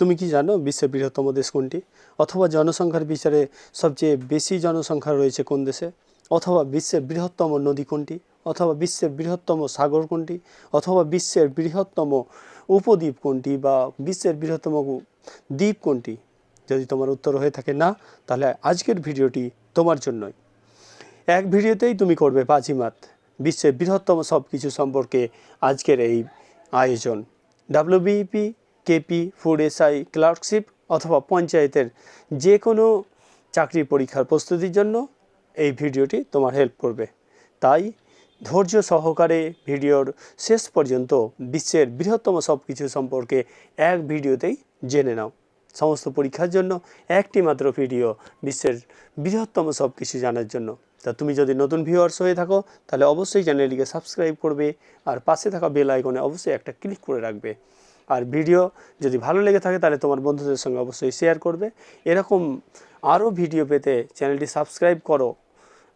তুমি কি জানো বিশ্বের বৃহত্তম দেশ কোনটি? অথবা জনসংখ্যার বিচারে সবচেয়ে বেশি জনসংখ্যা রয়েছে কোন দেশে? অথবা বিশ্বের বৃহত্তম নদী কোনটি? অথবা বিশ্বের বৃহত্তম সাগর কোনটি? অথবা বিশ্বের বৃহত্তম উপদ্বীপ কোনটি? বা বিশ্বের বৃহত্তম দ্বীপ কোনটি? যদি তোমার উত্তর হয়ে থাকে না, তাহলে আজকের ভিডিওটি তোমার জন্যই। এক ভিডিওতেই তুমি করবে বাজিমাত বিশ্বের বৃহত্তম সব কিছু সম্পর্কে আজকের এই আয়োজন। WBP KP, food SI, clerkship অথবা পঞ্চায়েতের যে কোনো চাকরি পরীক্ষার প্রস্তুতির জন্য এই ভিডিওটি তোমার হেল্প করবে। তাই ধৈর্য সহকারে ভিডিওর শেষ পর্যন্ত বিশ্বের বৃহত্তম সব কিছু সম্পর্কে এক ভিডিওতেই জেনে নাও। সমস্ত পরীক্ষার জন্য একটি মাত্র ভিডিও বিশ্বের বৃহত্তম সব কিছু জানার জন্য। তা তুমি যদি নতুন ভিউয়ার্স হয়ে থাকো, তাহলে অবশ্যই চ্যানেলটিকে সাবস্ক্রাইব করবে আর পাশে থাকা বেল আইকনে অবশ্যই একটা ক্লিক করে রাখবে। আর ভিডিও যদি ভালো লেগে থাকে তাহলে তোমার বন্ধুদের সঙ্গে অবশ্যই শেয়ার করবে। এরকম আরও ভিডিও পেতে চ্যানেলটি সাবস্ক্রাইব করো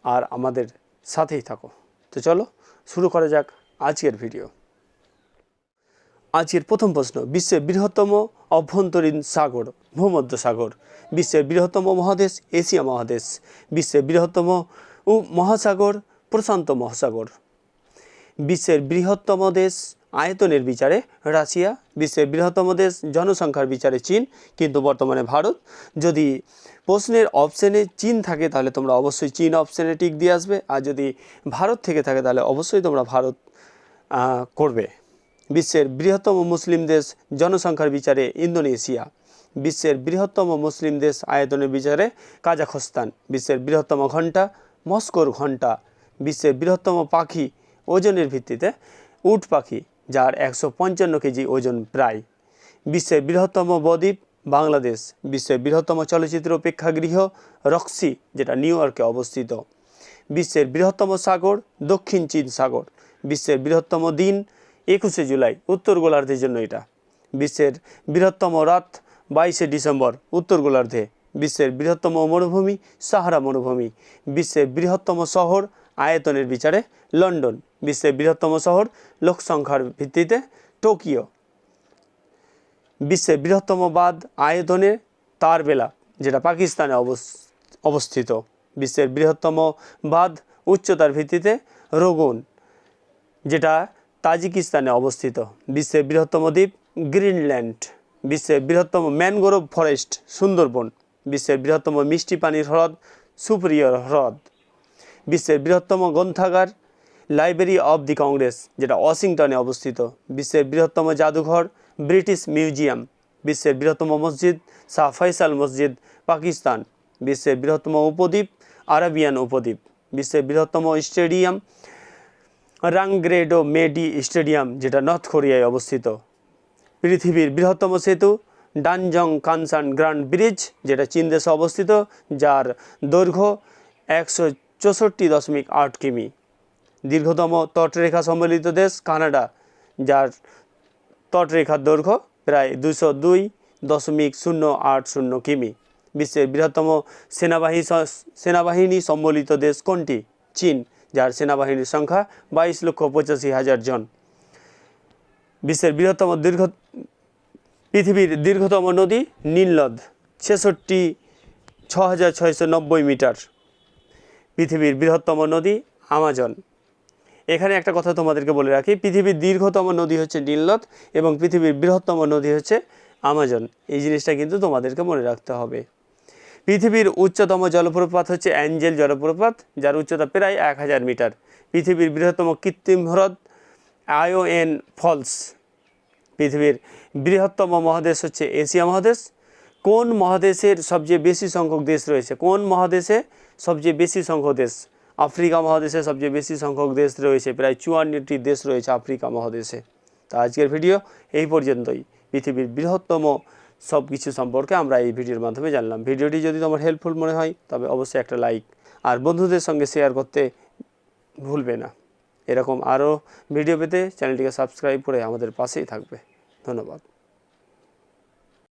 আর আমাদের সাথেই থাকো। তো চলো, শুরু করা যাক আজকের ভিডিও। আজকের প্রথম প্রশ্ন, বিশ্বের বৃহত্তম অভ্যন্তরীণ সাগর, ভূমধ্য সাগর। বিশ্বের বৃহত্তম মহাদেশ, এশিয়া মহাদেশ। বিশ্বের বৃহত্তম মহাসাগর, প্রশান্ত মহাসাগর। বিশ্বের বৃহত্তম দেশ আয়তনের বিচারে রাশিয়া বিশ্বের বৃহত্তম দেশ, জনসংখ্যার বিচারে চীন। কিন্তু বর্তমানে ভারত, যদি প্রশ্নের অপশানে চীন থাকে, তাহলে তোমরা অবশ্যই চীন অপশানে টিক দিয়ে আসবে। আর যদি ভারত থেকে থাকে, তাহলে অবশ্যই তোমরা ভারত করবে। বিশ্বের বৃহত্তম মুসলিম দেশ, জনসংখ্যার বিচারে ইন্দোনেশিয়া। বিশ্বের বৃহত্তম মুসলিম দেশ, আয়তনের বিচারে কাজাখস্তান। বিশ্বের বৃহত্তম ঘণ্টা মস্কোর ঘণ্টা বিশ্বের বৃহত্তম পাখি, ওজনের ভিত্তিতে উট পাখি। যার একশো পঞ্চান্ন কেজি ওজন প্রায়। বিশ্বের বৃহত্তম বদ্বীপ বাংলাদেশ, বিশ্বের বৃহত্তম চলচ্চিত্র প্রেক্ষাগৃহ রক্সি, যেটা নিউ ইয়র্কে অবস্থিত। বিশ্বের বৃহত্তম সাগর, দক্ষিণ চীন সাগর। বিশ্বের বৃহত্তম দিন, একুশে জুলাই, উত্তর গোলার্ধের জন্য এটা। বিশ্বের বৃহত্তম রাত, বাইশে ডিসেম্বর, উত্তর গোলার্ধে। বিশ্বের বৃহত্তম মরুভূমি, সাহারা মরুভূমি। বিশ্বের বৃহত্তম শহর, আয়তনের বিচারে লন্ডন। বিশ্বের বৃহত্তম শহর লোকসংখ্যার ভিত্তিতে টোকিও। বিশ্বের বৃহত্তম বাঁধ আয়তনে তারবেলা, যেটা পাকিস্তানে অবস- অবস্থিত। বিশ্বের বৃহত্তম বাঁধ উচ্চতার ভিত্তিতে রোগন, যেটা তাজিকিস্তানে অবস্থিত। বিশ্বের বৃহত্তম দ্বীপ গ্রিনল্যান্ড। বিশ্বের বৃহত্তম ম্যানগ্রোভ ফরেস্ট, সুন্দরবন। বিশ্বের বৃহত্তম মিষ্টি পানির হ্রদ সুপ্রিয়র হ্রদ। বিশ্বের বৃহত্তম গ্রন্থাগার লাইব্রেরি অব দি কংগ্রেস যেটা ওয়াশিংটনে অবস্থিত। বিশ্বের বৃহত্তম জাদুঘর ব্রিটিশ মিউজিয়াম বিশ্বের বৃহত্তম মসজিদ, শাহ ফয়সাল মসজিদ, পাকিস্তান। বিশ্বের বৃহত্তম উপদ্বীপ, আরাবিয়ান উপদ্বীপ। বিশ্বের বৃহত্তম স্টেডিয়াম রাংগ্রেডো মেডি স্টেডিয়াম, যেটা নর্থ কোরিয়ায় অবস্থিত। পৃথিবীর বৃহত্তম সেতু, ডানজং কানসান গ্র্যান্ড ব্রিজ, যেটা চীন দেশে অবস্থিত, যার দৈর্ঘ্য একশো চৌষট্টি দশমিক আট কিমি। দীর্ঘতম তটরেখা সম্বলিত দেশ কানাডা, যার তটরেখার দৈর্ঘ্য প্রায় দুশো দুই দশমিক শূন্য আট শূন্য কিমি। বিশ্বের বৃহত্তম সেনাবাহিনী সেনাবাহিনী সম্বলিত দেশ কোনটি? চীন, যার সেনাবাহিনীর সংখ্যা বাইশ লক্ষ পঁচাশি হাজার জন। বিশ্বের বৃহত্তম দীর্ঘ, পৃথিবীর দীর্ঘতম নদী নীলনদ, ছেষট্টি ছ হাজার ছয়শো নব্বই মিটার। পৃথিবীর বৃহত্তম নদী আমাজন। এখানে একটা কথা তোমাদেরকে বলে রাখি, পৃথিবীর দীর্ঘতম নদী হচ্ছে নীলনদ এবং পৃথিবীর বৃহত্তম নদী হচ্ছে আমাজন। এই জিনিসটা কিন্তু তোমাদেরকে মনে রাখতে হবে। পৃথিবীর উচ্চতম জলপ্রপাত হচ্ছে অ্যাঞ্জেল জলপ্রপাত, যার উচ্চতা প্রায় এক হাজার মিটার। পৃথিবীর বৃহত্তম কৃত্রিম হ্রদ আয়োএন ফলস। পৃথিবীর বৃহত্তম মহাদেশ হচ্ছে এশিয়া মহাদেশ। কোন মহাদেশের সবচেয়ে বেশি সংখ্যক দেশ রয়েছে? কোন মহাদেশে সবচেয়ে বেশি সংখ্যক দেশ? আফ্রিকা মহাদেশে সবচেয়ে বেশি সংখ্যক দেশ রয়েছে, প্রায় চুয়ান্নটি দেশ রয়েছে আফ্রিকা মহাদেশে। তা আজকের ভিডিও এই পর্যন্তই। পৃথিবীর বৃহত্তম সব কিছু সম্পর্কে আমরা এই ভিডিওর মাধ্যমে জানলাম। ভিডিওটি যদি তোমার হেল্পফুল মনে হয়, তবে অবশ্যই একটা লাইক আর বন্ধুদের সঙ্গে শেয়ার করতে ভুলবে না। এরকম আরও ভিডিও পেতে চ্যানেলটিকে সাবস্ক্রাইব করে আমাদের পাশেই থাকবে। ধন্যবাদ।